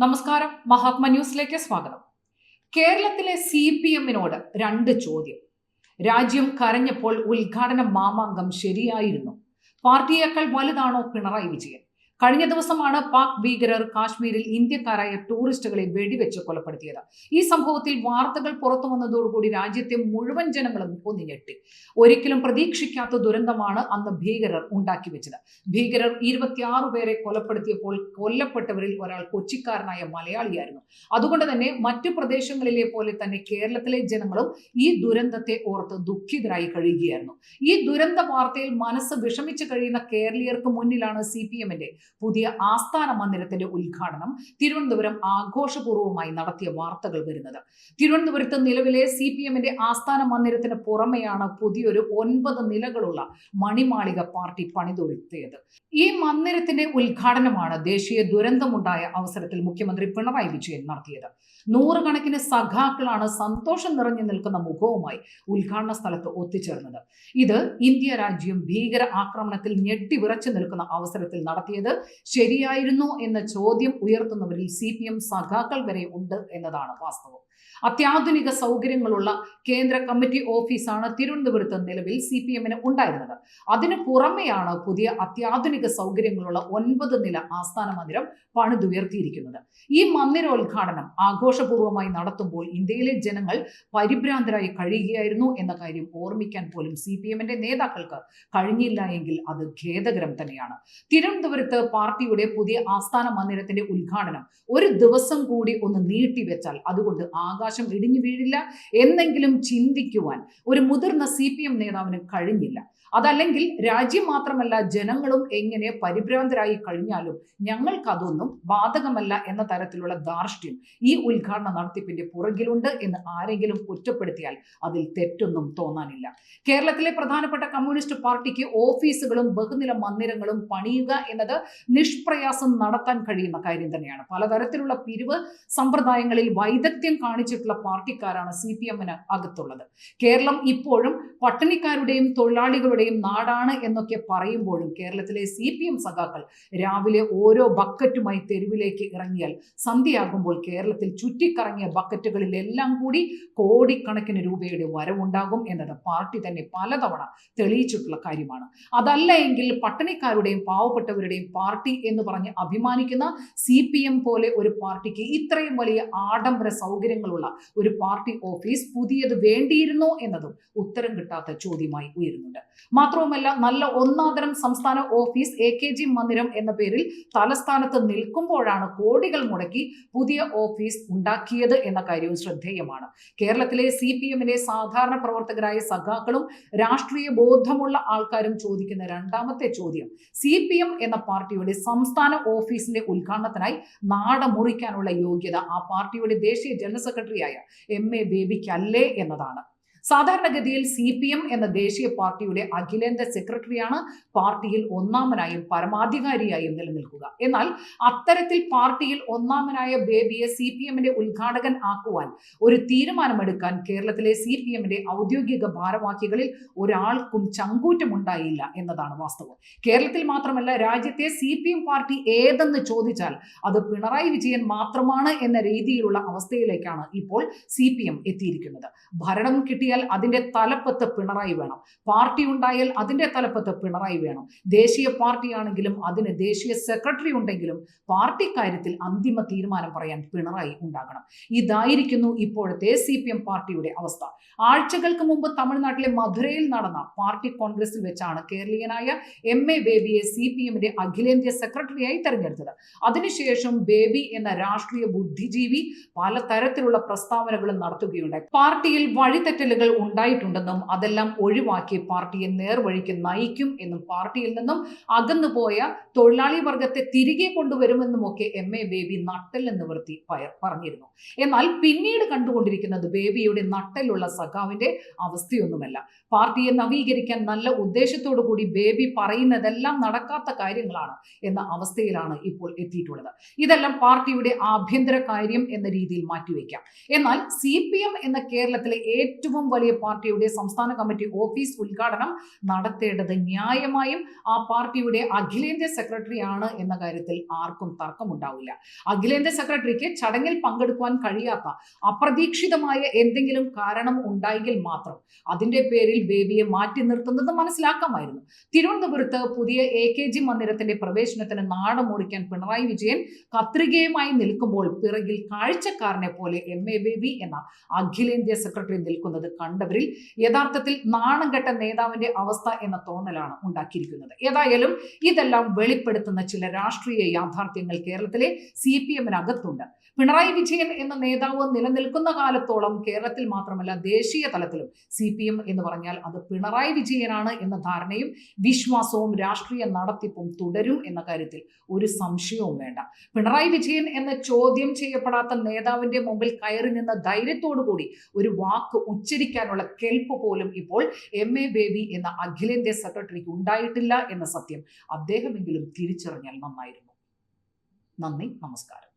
നമസ്കാരം. മഹാത്മ ന്യൂസിലേക്ക് സ്വാഗതം. കേരളത്തിലെ സി പി എമ്മിനോട് രണ്ട് ചോദ്യം. രാജ്യം കരഞ്ഞപ്പോൾ ഉദ്ഘാടന മാമാങ്കം ശരിയായിരുന്നു. പാർട്ടിയേക്കാൾ വലുതാണോ പിണറായി വിജയൻ? കഴിഞ്ഞ ദിവസമാണ് പാക് ഭീകരർ കാശ്മീരിൽ ഇന്ത്യക്കാരായ ടൂറിസ്റ്റുകളെ വെടിവെച്ച് കൊലപ്പെടുത്തിയത്. ഈ സംഭവത്തിൽ വാർത്തകൾ പുറത്തു വന്നതോടുകൂടി രാജ്യത്തെ മുഴുവൻ ജനങ്ങളും ഒന്ന് ഞെട്ടി. ഒരിക്കലും പ്രതീക്ഷിക്കാത്ത ദുരന്തമാണ് അന്ന് ഭീകരർ ഉണ്ടാക്കി വെച്ചത്. ഭീകരർ ഇരുപത്തിയാറ് പേരെ കൊലപ്പെടുത്തിയപ്പോൾ കൊല്ലപ്പെട്ടവരിൽ ഒരാൾ കൊച്ചിക്കാരനായ മലയാളിയായിരുന്നു. അതുകൊണ്ട് തന്നെ മറ്റു പ്രദേശങ്ങളിലെ പോലെ തന്നെ കേരളത്തിലെ ജനങ്ങളും ഈ ദുരന്തത്തെ ഓർത്ത് ദുഃഖിതരായി കഴിയുകയായിരുന്നു. ഈ ദുരന്ത വാർത്തയിൽ മനസ്സ് വിഷമിച്ച് കഴിയുന്ന കേരളീയർക്ക് മുന്നിലാണ് സി പി എമ്മിന്റെ പുതിയ ആസ്ഥാന മന്ദിരത്തിന്റെ ഉദ്ഘാടനം തിരുവനന്തപുരം ആഘോഷപൂർവമായി നടത്തിയ വാർത്തകൾ വരുന്നത്. തിരുവനന്തപുരത്ത് നിലവിലെ സി പി എമ്മിന്റെ ആസ്ഥാന മന്ദിരത്തിന് പുറമെയാണ് പുതിയൊരു ഒൻപത് നിലകളുള്ള മണിമാളിക പാർട്ടി പണിതൊരുത്തിയത് ഈ മന്ദിരത്തിന്റെ ഉദ്ഘാടനമാണ് ദേശീയ ദുരന്തമുണ്ടായ അവസരത്തിൽ മുഖ്യമന്ത്രി പിണറായി വിജയൻ നടത്തിയത്. നൂറുകണക്കിന് സഖാക്കളാണ് സന്തോഷം നിറഞ്ഞു നിൽക്കുന്ന മുഖവുമായി ഉദ്ഘാടന സ്ഥലത്ത് ഒത്തുചേർന്നത്. ഇത് ഇന്ത്യ രാജ്യം ഭീകര ആക്രമണത്തിൽ ഞെട്ടിവിറച്ചു നിൽക്കുന്ന അവസരത്തിൽ നടത്തിയത് ശരിയായിരുന്നോ എന്ന ചോദ്യം ഉയർത്തുന്നവരിൽ സി പി എം സഖാക്കൾ വരെ ഉണ്ട് എന്നതാണ് വാസ്തവം. അത്യാധുനിക സൗകര്യങ്ങളുള്ള കേന്ദ്ര കമ്മിറ്റി ഓഫീസാണ് തിരുവനന്തപുരത്ത് നിലവിൽ സി പി എമ്മിന് ഉണ്ടായിരുന്നത്. അതിനു പുറമെയാണ് പുതിയ അത്യാധുനിക സൗകര്യങ്ങളുള്ള ഒൻപത് നില ആസ്ഥാന മന്ദിരം പണിതുയർത്തിയിരിക്കുന്നത്. ഈ മന്ദിരോദ്ഘാടനം ആഘോഷപൂർവമായി നടത്തുമ്പോൾ ഇന്ത്യയിലെ ജനങ്ങൾ പരിഭ്രാന്തരായി കഴിയുകയായിരുന്നു എന്ന കാര്യം ഓർമ്മിക്കാൻ പോലും സി പി എമ്മിന്റെ നേതാക്കൾക്ക് കഴിഞ്ഞില്ല എങ്കിൽ അത് ഖേദകരം തന്നെയാണ്. തിരുവനന്തപുരത്ത് പാർട്ടിയുടെ പുതിയ ആസ്ഥാന മന്ദിരത്തിന്റെ ഉദ്ഘാടനം ഒരു ദിവസം കൂടി ഒന്ന് നീട്ടിവെച്ചാൽ അതുകൊണ്ട് ആകാശം ഇടിഞ്ഞു വീഴില്ല എന്നെങ്കിലും ചിന്തിക്കുവാൻ ഒരു മുതിർന്ന സി പി എം നേതാവിന് കഴിഞ്ഞില്ല. അതല്ലെങ്കിൽ രാജ്യം മാത്രമല്ല ജനങ്ങളും എങ്ങനെ പരിഭ്രാന്തരായി കഴിഞ്ഞാലും ഞങ്ങൾക്കതൊന്നും ബാധകമല്ല എന്ന തരത്തിലുള്ള ധാർഷ്ട്യം ഈ ഉദ്ഘാടന നടത്തിപ്പിന്റെ പുറകിലുണ്ട് എന്ന് ആരെങ്കിലും കുറ്റപ്പെടുത്തിയാൽ അതിൽ തെറ്റൊന്നും തോന്നാനില്ല. കേരളത്തിലെ പ്രധാനപ്പെട്ട കമ്മ്യൂണിസ്റ്റ് പാർട്ടിക്ക് ഓഫീസുകളും ബഹുനില മന്ദിരങ്ങളും പണിയുക എന്നത് നിഷ്പ്രയാസം നടത്താൻ കഴിയുന്ന കാര്യം തന്നെയാണ്. പലതരത്തിലുള്ള പിരിവ് സമ്പ്രദായങ്ങളിൽ വൈദഗ്ധ്യം കാണിച്ചിട്ടുള്ള പാർട്ടിക്കാരാണ് സി പി എമ്മിന് അകത്തുള്ളത്. കേരളം ഇപ്പോഴും പട്ടിണിക്കാരുടെയും തൊഴിലാളികളുടെയും നാടാണ് എന്നൊക്കെ പറയുമ്പോഴും കേരളത്തിലെ സി പി എം സഖാക്കൾ രാവിലെ ഓരോ ബക്കറ്റുമായി തെരുവിലേക്ക് ഇറങ്ങിയാൽ സന്ധ്യയാകുമ്പോൾ കേരളത്തിൽ ചുറ്റിക്കറങ്ങിയ ബക്കറ്റുകളിലെല്ലാം കൂടി കോടിക്കണക്കിന് രൂപയുടെ വരവുണ്ടാകും എന്നത് പാർട്ടി തന്നെ പലതവണ തെളിയിച്ചിട്ടുള്ള കാര്യമാണ്. അതല്ല എങ്കിൽ പട്ടിണിക്കാരുടെയും പാവപ്പെട്ടവരുടെയും പാർട്ടി എന്ന് പറഞ്ഞ് അഭിമാനിക്കുന്ന സി പി എം പോലെ ഒരു പാർട്ടിക്ക് ഇത്രയും വലിയ ആഡംബര സൗകര്യങ്ങളുള്ള ഒരു പാർട്ടി ഓഫീസ് പുതിയത് വേണ്ടിയിരുന്നോ എന്നതും ഉത്തരം കിട്ടാത്ത ചോദ്യമായി ഉയരുന്നുണ്ട്. മാത്രവുമല്ല നല്ല ഒന്നാന്തരം സംസ്ഥാന ഓഫീസ് എ കെ ജി മന്ദിരം എന്ന പേരിൽ തലസ്ഥാനത്ത് നിൽക്കുമ്പോഴാണ് കോടികൾ മുടക്കി പുതിയ ഓഫീസ് ഉണ്ടാക്കിയത് എന്ന കാര്യവും ശ്രദ്ധേയമാണ്. കേരളത്തിലെ സി പി എമ്മിലെ സാധാരണ പ്രവർത്തകരായ സഖാക്കളും രാഷ്ട്രീയ ബോധമുള്ള ആൾക്കാരും ചോദിക്കുന്ന രണ്ടാമത്തെ ചോദ്യം സി പി എം എന്ന പാർട്ടിയുടെ സംസ്ഥാന ഓഫീസിന്റെ ഉദ്ഘാടനത്തിനായി നാട മുറിക്കാനുള്ള യോഗ്യത ആ പാർട്ടിയുടെ ദേശീയ ജനറൽ സെക്രട്ടറിയായ എം എ ബേബിക്കല്ലേ എന്നതാണ്. സാധാരണഗതിയിൽ സി പി എം എന്ന ദേശീയ പാർട്ടിയുടെ അഖിലേന്ത്യാ സെക്രട്ടറിയാണ് പാർട്ടിയിൽ ഒന്നാമനായും പരമാധികാരിയായും നിലനിൽക്കുക. എന്നാൽ അത്തരത്തിൽ പാർട്ടിയിൽ ഒന്നാമനായ ബേബിയെ സി പി എമ്മിന്റെ ഉദ്ഘാടകൻ ആക്കുവാൻ ഒരു തീരുമാനമെടുക്കാൻ കേരളത്തിലെ സി പി എമ്മിന്റെ ഔദ്യോഗിക ഭാരവാഹികളിൽ ഒരാൾക്കും ചങ്കൂറ്റമുണ്ടായില്ല എന്നതാണ് വാസ്തവം. കേരളത്തിൽ മാത്രമല്ല രാജ്യത്തെ സി പി എം പാർട്ടി ഏതെന്ന് ചോദിച്ചാൽ അത് പിണറായി വിജയൻ മാത്രമാണ് എന്ന രീതിയിലുള്ള അവസ്ഥയിലേക്കാണ് ഇപ്പോൾ സി പി എം എത്തിയിരിക്കുന്നത്. ഭരണം കിട്ടിയാൽ അതിന്റെ തലപ്പത്ത് പിണറായി വേണം. പാർട്ടി ഉണ്ടായാൽ അതിന്റെ തലപ്പത്ത് പിണറായി വേണം. ദേശീയ പാർട്ടിയാണെങ്കിലും അതിന് ദേശീയ സെക്രട്ടറി ഉണ്ടെങ്കിലും പാർട്ടി കാര്യത്തിൽ അന്തിമ തീരുമാനം പറയാൻ പിണറായി ഉണ്ടാകണം. ഇതായിരിക്കുന്നു ഇപ്പോഴത്തെ സി പി എം പാർട്ടിയുടെ അവസ്ഥ. ആഴ്ചകൾക്ക് മുമ്പ് തമിഴ്നാട്ടിലെ മധുരയിൽ നടന്ന പാർട്ടി കോൺഗ്രസിൽ വെച്ചാണ് കേരളീയനായ എം എ ബേബിയെ സി പി എമ്മിന്റെ അഖിലേന്ത്യാ സെക്രട്ടറിയായി തെരഞ്ഞെടുത്തത്. അതിനുശേഷം ബേബി എന്ന രാഷ്ട്രീയ ബുദ്ധിജീവി പലതരത്തിലുള്ള പ്രസ്താവനകളും നടത്തുകയുണ്ടായി. പാർട്ടിയിൽ വഴിതെറ്റലുകൾ ഉണ്ടായിട്ടുണ്ടെന്നും അതെല്ലാം ഒഴിവാക്കി പാർട്ടിയെ നേർവഴിക്ക് നയിക്കും എന്നും പാർട്ടിയിൽ നിന്നും അകന്നുപോയ തൊഴിലാളി വർഗത്തെ തിരികെ കൊണ്ടുവരുമെന്നുമൊക്കെ എം എ ബേബി നട്ടൽ പയ- പറഞ്ഞിരുന്നു. എന്നാൽ പിന്നീട് കണ്ടുകൊണ്ടിരിക്കുന്നത് ബേബിയുടെ നട്ടലുള്ള സഖാവിന്റെ അവസ്ഥയൊന്നുമല്ല. പാർട്ടിയെ നവീകരിക്കാൻ നല്ല ഉദ്ദേശത്തോടു കൂടി ബേബി പറയുന്നതെല്ലാം നടക്കാത്ത കാര്യങ്ങളാണ് എന്ന അവസ്ഥയിലാണ് ഇപ്പോൾ എത്തിയിട്ടുള്ളത്. ഇതെല്ലാം പാർട്ടിയുടെ ആഭ്യന്തര കാര്യം എന്ന രീതിയിൽ മാറ്റിവെക്കാം. എന്നാൽ സി പി എം എന്ന കേരളത്തിലെ ഏറ്റവും വലിയ പാർട്ടിയുടെ സംസ്ഥാന കമ്മിറ്റി ഓഫീസ് ഉദ്ഘാടനം നടത്തേണ്ടത് ന്യായമായും ആ പാർട്ടിയുടെ അഖിലേന്ത്യാ സെക്രട്ടറി ആണ് എന്ന കാര്യത്തിൽ ആർക്കും തർക്കമുണ്ടാവില്ല. അഖിലേന്ത്യാ സെക്രട്ടറിക്ക് ചടങ്ങിൽ പങ്കെടുക്കുവാൻ കഴിയാത്ത അപ്രതീക്ഷിതമായ എന്തെങ്കിലും കാരണം ഉണ്ടായെങ്കിൽ മാത്രം അതിന്റെ പേരിൽ ബേബിയെ മാറ്റി നിർത്തുന്നത് മനസ്സിലാക്കാമായിരുന്നു. തിരുവനന്തപുരത്ത് പുതിയ എ കെ ജി മന്ദിരത്തിന്റെ പ്രവേശനത്തിന് നാട് മുറിക്കാൻ പിണറായി വിജയൻ കത്രികയുമായി നിൽക്കുമ്പോൾ പിറകിൽ കാഴ്ചക്കാരനെ പോലെ എം എ ബേബി എന്ന അഖിലേന്ത്യാ സെക്രട്ടറി നിൽക്കുന്നത് കണ്ടവരിൽ യഥാർത്ഥത്തിൽ നാണം കെട്ട നേതാവിന്റെ അവസ്ഥ എന്ന തോന്നലാണ് ഉണ്ടാക്കിയിരിക്കുന്നത്. ഏതായാലും ഇതെല്ലാം വെളിപ്പെടുത്തുന്ന ചില രാഷ്ട്രീയ യാഥാർത്ഥ്യങ്ങൾ കേരളത്തിലെ സി പി എമ്മിനകത്തുണ്ട്. പിണറായി വിജയൻ എന്ന നേതാവ് നിലനിൽക്കുന്ന കാലത്തോളം കേരളത്തിൽ മാത്രമല്ല ദേശീയ തലത്തിലും സി പി എം എന്ന് പറഞ്ഞാൽ അത് പിണറായി വിജയനാണ് എന്ന ധാരണയും വിശ്വാസവും രാഷ്ട്രീയ നടത്തിപ്പും തുടരും എന്ന കാര്യത്തിൽ ഒരു സംശയവും വേണ്ട. പിണറായി വിജയൻ എന്ന ചോദ്യം ചെയ്യപ്പെടാത്ത നേതാവിന്റെ മുമ്പിൽ കയറി നിന്ന ധൈര്യത്തോടു കൂടി ഒരു വാക്ക് ഉച്ചരിക്കാനുള്ള കെൽപ്പ് പോലും ഇപ്പോൾ എം എ ബേബി എന്ന അഖിലേന്ത്യാ സെക്രട്ടറിക്ക് ഉണ്ടായിട്ടില്ല എന്ന സത്യം അദ്ദേഹമെങ്കിലും തിരിച്ചറിഞ്ഞാൽ നന്നായിരുന്നു. നന്ദി നമസ്കാരം.